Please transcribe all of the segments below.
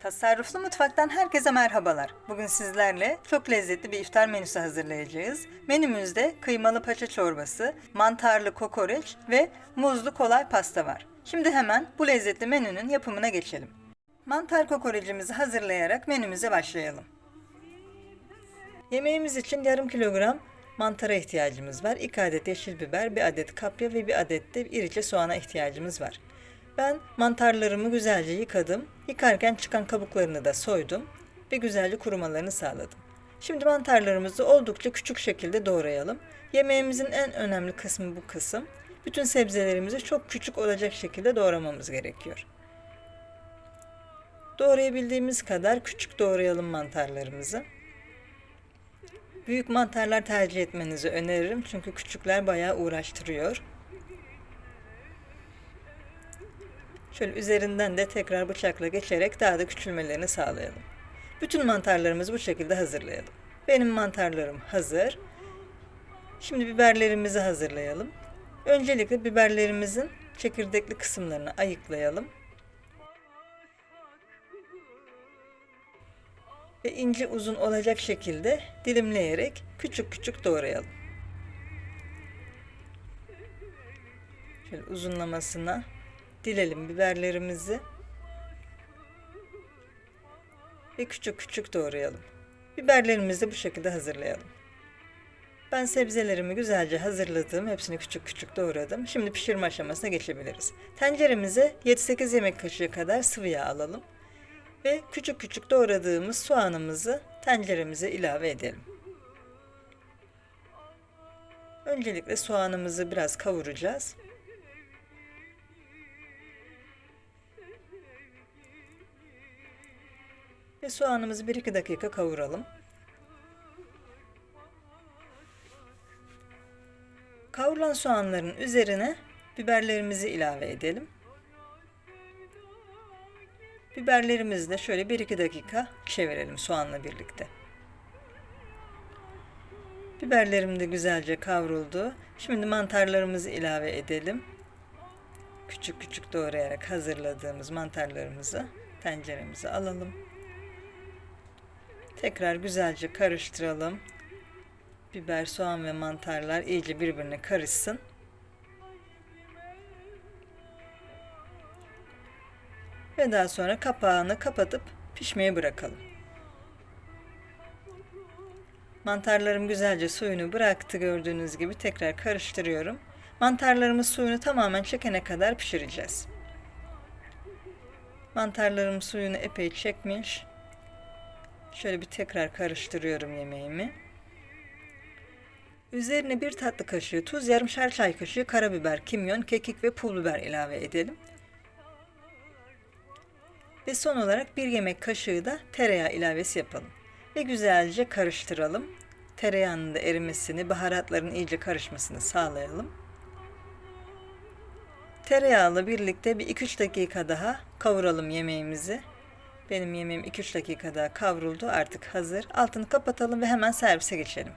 Tasarruflu Mutfak'tan herkese merhabalar. Bugün sizlerle çok lezzetli bir iftar menüsü hazırlayacağız. Menümüzde kıymalı paça çorbası, mantarlı kokoreç ve muzlu kolay pasta var. Şimdi hemen bu lezzetli menünün yapımına geçelim. Mantar kokorecimizi hazırlayarak menümüze başlayalım. Yemeğimiz için yarım kilogram mantara ihtiyacımız var. 2 adet yeşil biber, 1 adet kapya ve 1 adet de irice soğana ihtiyacımız var. Ben mantarlarımı güzelce yıkadım. Yıkarken çıkan kabuklarını da soydum ve güzelce kurumalarını sağladım. Şimdi mantarlarımızı oldukça küçük şekilde doğrayalım. Yemeğimizin en önemli kısmı bu kısım. Bütün sebzelerimizi çok küçük olacak şekilde doğramamız gerekiyor. Doğrayabildiğimiz kadar küçük doğrayalım mantarlarımızı. Büyük mantarlar tercih etmenizi öneririm çünkü küçükler bayağı uğraştırıyor. Şöyle üzerinden de tekrar bıçakla geçerek daha da küçülmelerini sağlayalım. Bütün mantarlarımızı bu şekilde hazırlayalım. Benim mantarlarım hazır. Şimdi biberlerimizi hazırlayalım. Öncelikle biberlerimizin çekirdekli kısımlarını ayıklayalım. Ve ince uzun olacak şekilde dilimleyerek küçük küçük doğrayalım. Şöyle uzunlamasına dilelim biberlerimizi ve küçük küçük doğrayalım. Biberlerimizi bu şekilde hazırlayalım. Ben sebzelerimi güzelce hazırladım. Hepsini küçük küçük doğradım. Şimdi pişirme aşamasına geçebiliriz. Tenceremize 7-8 yemek kaşığı kadar sıvı yağ alalım. Ve küçük küçük doğradığımız soğanımızı tenceremize ilave edelim. Öncelikle soğanımızı biraz kavuracağız. Ve soğanımızı 1-2 dakika kavuralım. Kavrulan soğanların üzerine biberlerimizi ilave edelim. Biberlerimizi de şöyle 1-2 dakika çevirelim soğanla birlikte. Biberlerim de güzelce kavruldu. Şimdi mantarlarımızı ilave edelim. Küçük küçük doğrayarak hazırladığımız mantarlarımızı tenceremize alalım. Tekrar güzelce karıştıralım. Biber, soğan ve mantarlar iyice birbirine karışsın. Ve daha sonra kapağını kapatıp pişmeye bırakalım. Mantarlarım güzelce suyunu bıraktı gördüğünüz gibi tekrar karıştırıyorum. Mantarlarımız suyunu tamamen çekene kadar pişireceğiz. Mantarlarım suyunu epey çekmiş. Şöyle bir tekrar karıştırıyorum yemeğimi. Üzerine bir tatlı kaşığı tuz, yarımşar çay kaşığı karabiber, kimyon, kekik ve pul biber ilave edelim. Ve son olarak bir yemek kaşığı da tereyağı ilavesi yapalım. Ve güzelce karıştıralım. Tereyağının da erimesini, baharatların iyice karışmasını sağlayalım. Tereyağla birlikte bir 2-3 dakika daha kavuralım yemeğimizi. Benim yemeğim 2-3 dakika daha kavruldu. Artık hazır. Altını kapatalım ve hemen servise geçelim.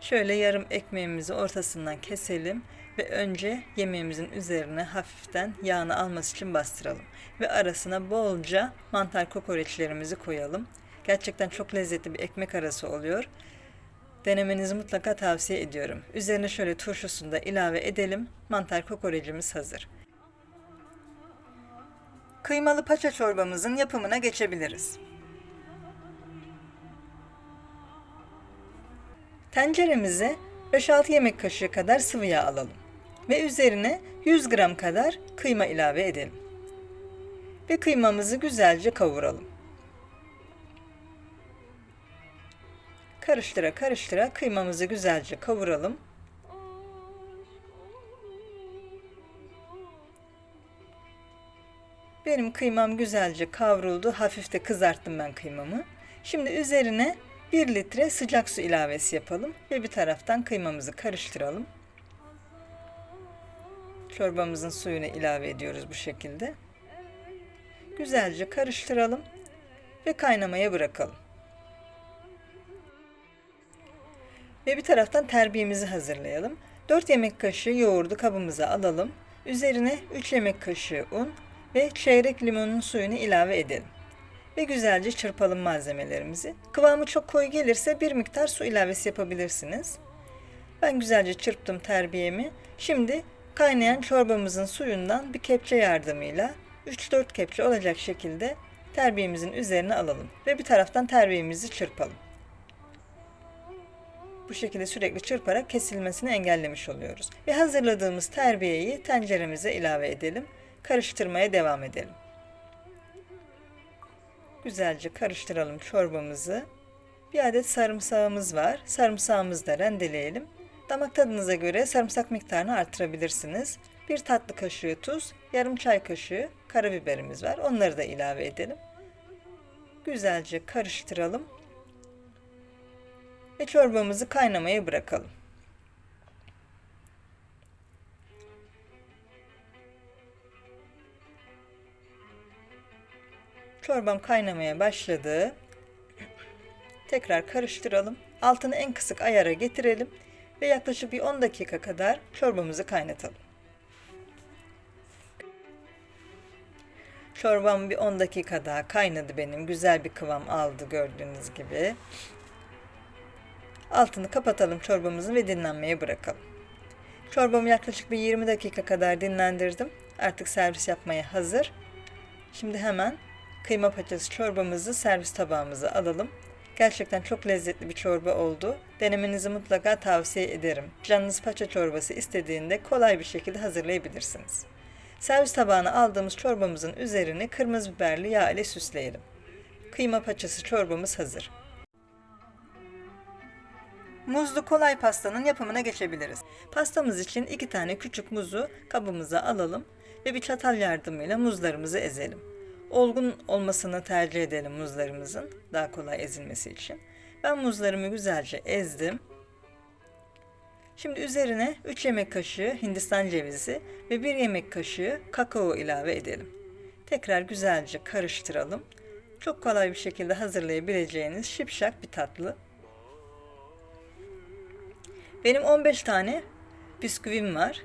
Şöyle yarım ekmeğimizi ortasından keselim ve önce yemeğimizin üzerine hafiften yağını alması için bastıralım. Ve arasına bolca mantar kokoreçlerimizi koyalım. Gerçekten çok lezzetli bir ekmek arası oluyor. Denemenizi mutlaka tavsiye ediyorum. Üzerine şöyle turşusunu da ilave edelim. Mantar kokorecimiz hazır. Kıymalı paça çorbamızın yapımına geçebiliriz. Tenceremize 5-6 yemek kaşığı kadar sıvı yağ alalım ve üzerine 100 gram kadar kıyma ilave edelim. Ve kıymamızı güzelce kavuralım. Karıştıra karıştıra kıymamızı güzelce kavuralım. Benim kıymam güzelce kavruldu. Hafif de kızarttım ben kıymamı. Şimdi üzerine 1 litre sıcak su ilavesi yapalım ve bir taraftan kıymamızı karıştıralım. Çorbamızın suyunu ilave ediyoruz bu şekilde. Güzelce karıştıralım ve kaynamaya bırakalım. Ve bir taraftan terbiyemizi hazırlayalım. 4 yemek kaşığı yoğurdu kabımıza alalım. Üzerine 3 yemek kaşığı un ve çeyrek limonun suyunu ilave edelim. ve güzelce çırpalım malzemelerimizi. Kıvamı çok koyu gelirse bir miktar su ilavesi yapabilirsiniz. Ben güzelce çırptım terbiyemi. Şimdi kaynayan çorbamızın suyundan bir kepçe yardımıyla 3-4 kepçe olacak şekilde terbiyemizin üzerine alalım ve bir taraftan terbiyemizi çırpalım. Bu şekilde sürekli çırparak kesilmesini engellemiş oluyoruz. Ve hazırladığımız terbiyeyi tenceremize ilave edelim. Karıştırmaya devam edelim. Güzelce karıştıralım çorbamızı. Bir adet sarımsağımız var. Sarımsağımızı da rendeleyelim. Damak tadınıza göre sarımsak miktarını artırabilirsiniz. Bir tatlı kaşığı tuz, yarım çay kaşığı karabiberimiz var. Onları da ilave edelim. Güzelce karıştıralım. Ve çorbamızı kaynamaya bırakalım. Çorbam kaynamaya başladı. Tekrar karıştıralım. Altını en kısık ayara getirelim ve yaklaşık bir 10 dakika kadar çorbamızı kaynatalım. Çorbam bir 10 dakika daha kaynadı benim. Güzel bir kıvam aldı gördüğünüz gibi. Altını kapatalım çorbamızı ve dinlenmeye bırakalım. Çorbamı yaklaşık bir 20 dakika kadar dinlendirdim. Artık servis yapmaya hazır. Şimdi hemen kıyma paçası çorbamızı servis tabağımıza alalım. Gerçekten çok lezzetli bir çorba oldu. Denemenizi mutlaka tavsiye ederim. Canınız paça çorbası istediğinde kolay bir şekilde hazırlayabilirsiniz. Servis tabağına aldığımız çorbamızın üzerini kırmızı biberli yağ ile süsleyelim. Kıyma paçası çorbamız hazır. Muzlu kolay pastanın yapımına geçebiliriz. Pastamız için iki tane küçük muzu kabımıza alalım ve bir çatal yardımıyla muzlarımızı ezelim. Olgun olmasını tercih edelim muzlarımızın daha kolay ezilmesi için. Ben muzlarımı güzelce ezdim. Şimdi üzerine 3 yemek kaşığı hindistan cevizi ve 1 yemek kaşığı kakao ilave edelim. Tekrar güzelce karıştıralım. Çok kolay bir şekilde hazırlayabileceğiniz şipşak bir tatlı. Benim 15 tane bisküvim var.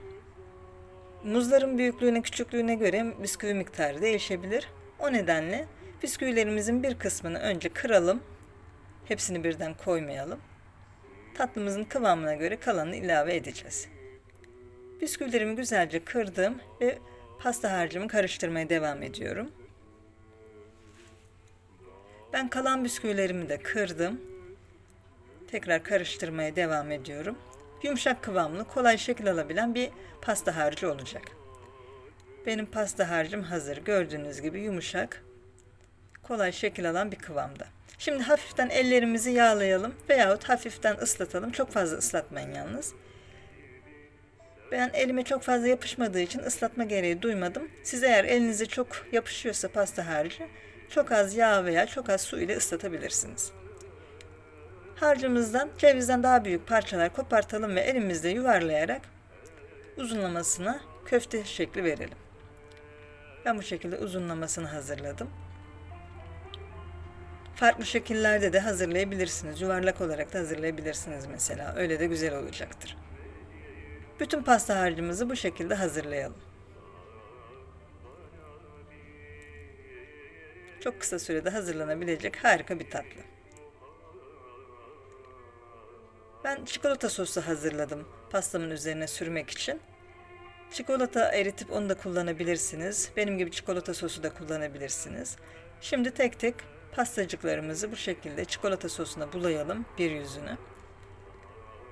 Muzların büyüklüğüne, küçüklüğüne göre bisküvi miktarı değişebilir. O nedenle bisküvilerimizin bir kısmını önce kıralım. Hepsini birden koymayalım. Tatlımızın kıvamına göre kalanını ilave edeceğiz. Bisküvilerimi güzelce kırdım ve pasta harcımı karıştırmaya devam ediyorum. Ben kalan bisküvilerimi de kırdım. Tekrar karıştırmaya devam ediyorum. Yumuşak kıvamlı, kolay şekil alabilen bir pasta harcı olacak. Benim pasta harcım hazır. Gördüğünüz gibi yumuşak, kolay şekil alan bir kıvamda. Şimdi hafiften ellerimizi yağlayalım veyahut hafiften ıslatalım. Çok fazla ıslatmayın yalnız. Ben elime çok fazla yapışmadığı için ıslatma gereği duymadım. Siz eğer elinize çok yapışıyorsa pasta harcı çok az yağ veya çok az su ile ıslatabilirsiniz. Harcımızdan cevizden daha büyük parçalar kopartalım ve elimizde yuvarlayarak uzunlamasına köfte şekli verelim. Ben bu şekilde uzunlamasını hazırladım. Farklı şekillerde de hazırlayabilirsiniz. Yuvarlak olarak da hazırlayabilirsiniz mesela. Öyle de güzel olacaktır. Bütün pasta harcımızı bu şekilde hazırlayalım. Çok kısa sürede hazırlanabilecek harika bir tatlı. Ben çikolata sosu hazırladım pastamın üzerine sürmek için. Çikolata eritip onu da kullanabilirsiniz. Benim gibi çikolata sosu da kullanabilirsiniz. Şimdi tek tek pastacıklarımızı bu şekilde çikolata sosuna bulayalım bir yüzünü.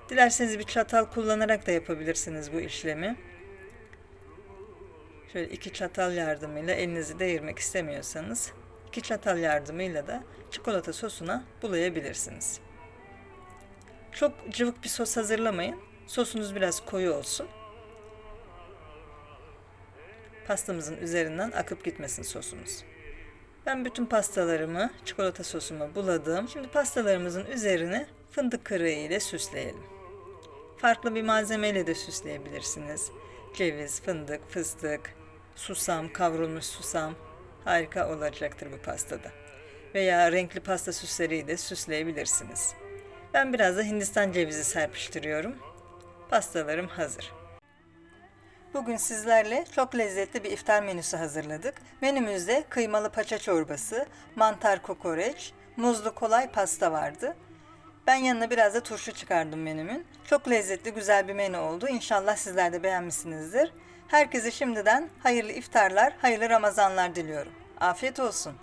Dilerseniz bir çatal kullanarak da yapabilirsiniz bu işlemi. Şöyle iki çatal yardımıyla elinizi değirmek istemiyorsanız iki çatal yardımıyla da çikolata sosuna bulayabilirsiniz. Çok cıvık bir sos hazırlamayın. Sosunuz biraz koyu olsun. Pastamızın üzerinden akıp gitmesin sosumuz. Ben bütün pastalarımı, çikolata sosumu buladım. Şimdi pastalarımızın üzerine fındık kırığı ile süsleyelim. Farklı bir malzemeyle de süsleyebilirsiniz. Ceviz, fındık, fıstık, susam, kavrulmuş susam harika olacaktır bu pastada. Veya renkli pasta süsleriyle süsleyebilirsiniz. Ben biraz da Hindistan cevizi serpiştiriyorum. Pastalarım hazır. Bugün sizlerle çok lezzetli bir iftar menüsü hazırladık. Menümüzde kıymalı paça çorbası, mantar kokoreç, muzlu kolay pasta vardı. Ben yanına biraz da turşu çıkardım menümün. Çok lezzetli, güzel bir menü oldu. İnşallah sizler de beğenmişsinizdir. Herkese şimdiden hayırlı iftarlar, hayırlı Ramazanlar diliyorum. Afiyet olsun.